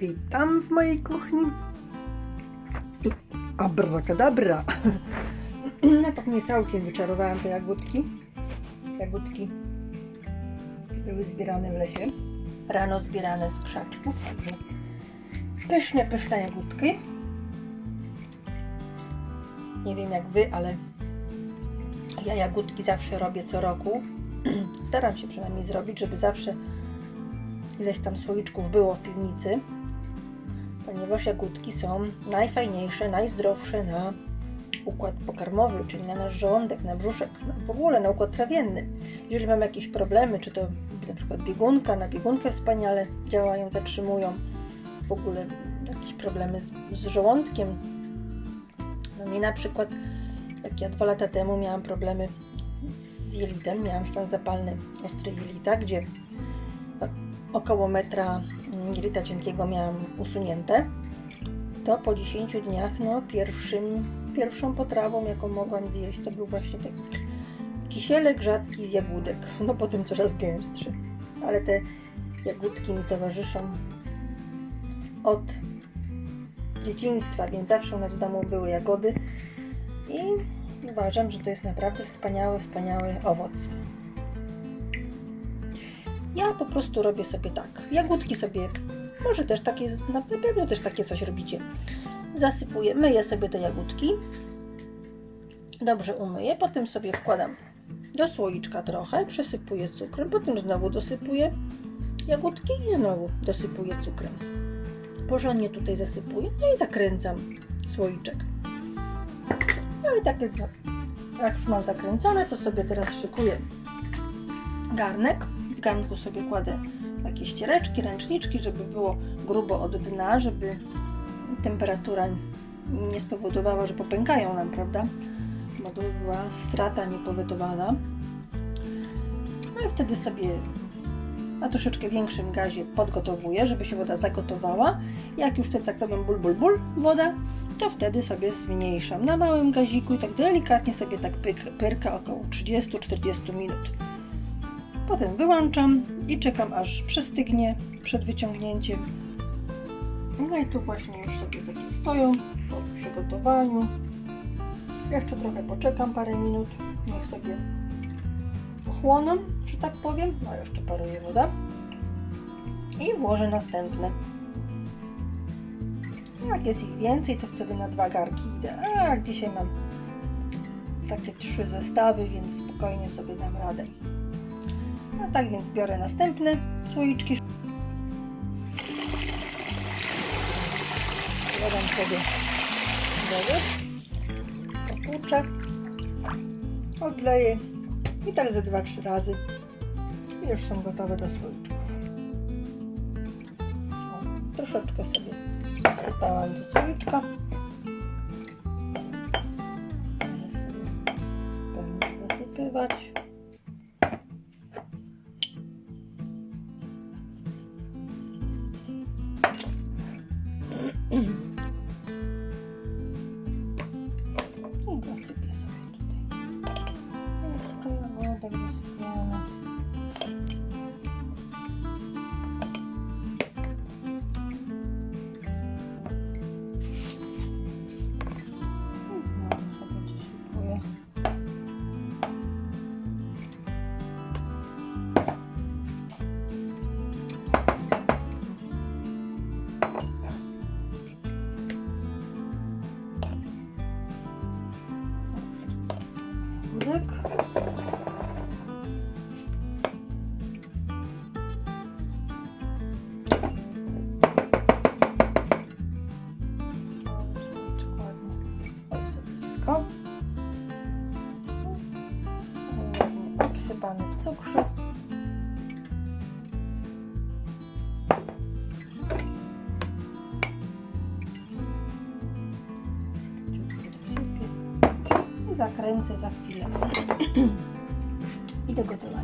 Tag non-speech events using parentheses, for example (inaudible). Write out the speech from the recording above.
Witam w mojej kuchni. I abracadabra. (clears throat) No tak nie całkiem wyczarowałam te jagódki. Jagódki były zbierane w lesie. Rano zbierane z krzaczków, także pyszne, pyszne jagódki. Nie wiem jak wy, ale ja jagódki zawsze robię co roku. (clears throat) Staram się przynajmniej zrobić, żeby zawsze ileś tam słoiczków było w piwnicy, ponieważ jagódki są najfajniejsze, najzdrowsze na układ pokarmowy, czyli na nasz żołądek, na brzuszek, no w ogóle na układ trawienny. Jeżeli mamy jakieś problemy, czy to na przykład biegunka, na biegunkę wspaniale działają, zatrzymują, w ogóle jakieś problemy z, z żołądkiem. No mnie na przykład, jak ja dwa lata temu miałam problemy z jelitem, miałam stan zapalny ostry jelita, gdzie około metra jelita cienkiego miałam usunięte, to po 10 dniach, no pierwszym, pierwszą potrawą, jaką mogłam zjeść, to był właśnie taki kisielek rzadki z jagódek, no potem coraz gęstszy, ale te jagódki mi towarzyszą od dzieciństwa, więc zawsze u nas w domu były jagody i uważam, że to jest naprawdę wspaniały, wspaniały owoc. Ja po prostu robię sobie tak. Jagódki sobie, może też takie, na pewno też takie coś robicie. Zasypuję, myję sobie te jagódki. Dobrze umyję, potem sobie wkładam do słoiczka trochę, przesypuję cukrem, potem znowu dosypuję jagódki i znowu dosypuję cukrem. Porządnie tutaj zasypuję, no i zakręcam słoiczek. No i tak jest, jak już mam zakręcone, to sobie teraz szykuję garnek. W garnku sobie kładę takie ściereczki, ręczniczki, żeby było grubo od dna, żeby temperatura nie spowodowała, że popękają nam, prawda? Bo to była strata niepowetowana. No i wtedy sobie na troszeczkę większym gazie podgotowuję, żeby się woda zagotowała. Jak już wtedy tak robią ból, ból, ból woda, to wtedy sobie zmniejszam na małym gaziku i tak delikatnie sobie tak pyrka około 30-40 minut. Potem wyłączam i czekam aż przestygnie przed wyciągnięciem. No i tu właśnie już sobie takie stoją po przygotowaniu. Jeszcze trochę poczekam parę minut, niech sobie ochłoną, że tak powiem. No jeszcze paruje woda. I włożę następne. Jak jest ich więcej, to wtedy na dwa garki idę. A dzisiaj mam takie trzy zestawy, więc spokojnie sobie dam radę. No tak więc biorę następne słoiczki. Dodam sobie wodę, popłuczę, odleję i tak ze 2-3 razy i już są gotowe do słoiczków. O, troszeczkę sobie wsypałam do słoiczka. Zasypywać. I Ładnie obsypany w cukrze. Zakręcę za chwilę. (clears throat) I do gotowania.